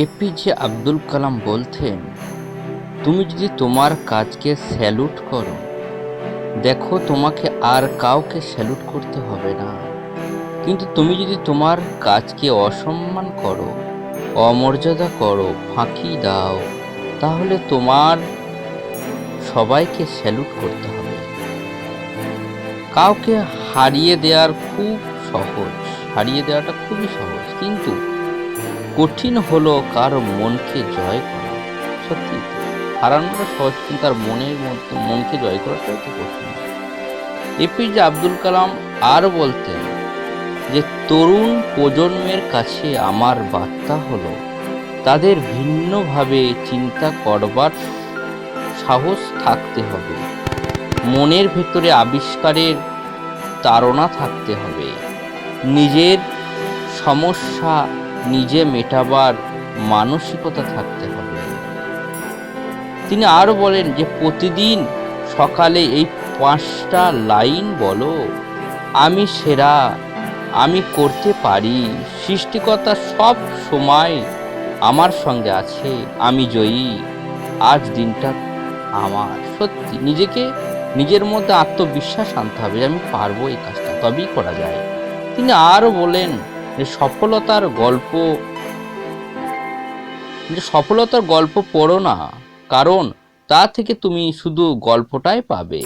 APJ Abdul Kalam বলতেন, তুমি যদি তোমার কাজকে স্যালুট করো, দেখো তোমাকে আর কাউকে স্যালুট করতে হবে না। কিন্তু তুমি যদি তোমার কাজকে অসম্মান করো, অমর্যাদা করো, ফাঁকি দাও, তাহলে তোমার সবাইকে স্যালুট করতে হবে। কাউকে হারিয়ে দেওয়ার খুব সহজ, হারিয়ে দেওয়াটা খুবই সহজ, কিন্তু কঠিন হলো কারও মনকে জয় করা? সত্যি, হারানোটা সহজ, কিন্তু তার মনের মধ্যে, মনকে জয় করাটা একটু কঠিন। এপিজে আব্দুল কালাম আর বলতেন যে, তরুণ প্রজন্মের কাছে আমার বার্তা হলো, তাদের ভিন্নভাবে চিন্তা করবার সাহস থাকতে হবে। মনের ভেতরে আবিষ্কারের তাড়না থাকতে হবে। নিজের সমস্যা নিজে মেটাবার মানসিকতা থাকতে হবে। তিনি আরও বলেন যে, প্রতিদিন সকালে এই পাঁচটা লাইন বলো, আমি সেরা, আমি করতে পারি, সৃষ্টিকর্তা সব সময় আমার সঙ্গে আছে, আমি জয়ী, আজ দিনটা আমার। সত্যি, নিজেকে, নিজের মধ্যে আত্মবিশ্বাস আনতে হবে আমি পারব এই কাজটা, তবেই করা যায়। তিনি আরও বলেন যে সফলতার গল্প, যে সফলতার গল্প পড়ো না, কারণ তা থেকে তুমি শুধু গল্পটাই পাবে।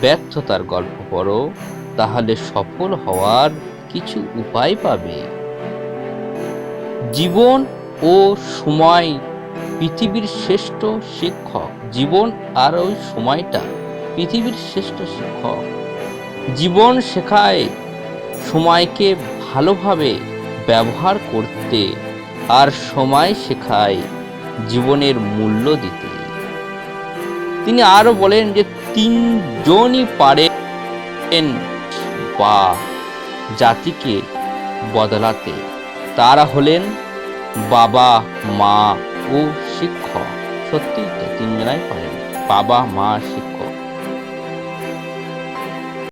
ব্যর্থতার গল্প পড়ো, তাহলে সফল হওয়ার কিছু উপায় পাবে। জীবন ও সময় পৃথিবীর শ্রেষ্ঠ শিক্ষক। জীবন আর ওই সময়টা পৃথিবীর শ্রেষ্ঠ শিক্ষক। জীবন শেখায় সময়কে ভালোভাবে ব্যবহার করতে আর সময় শেখায় জীবনের মূল্য দিতে। তিনি আরও বলেন যে তিনজনই পারেন বা জাতিকে বদলাতে। তারা হলেন বাবা, মা ও শিক্ষক। সত্যি তিনজনাই পারেন। বাবা, মা, শিক্ষক।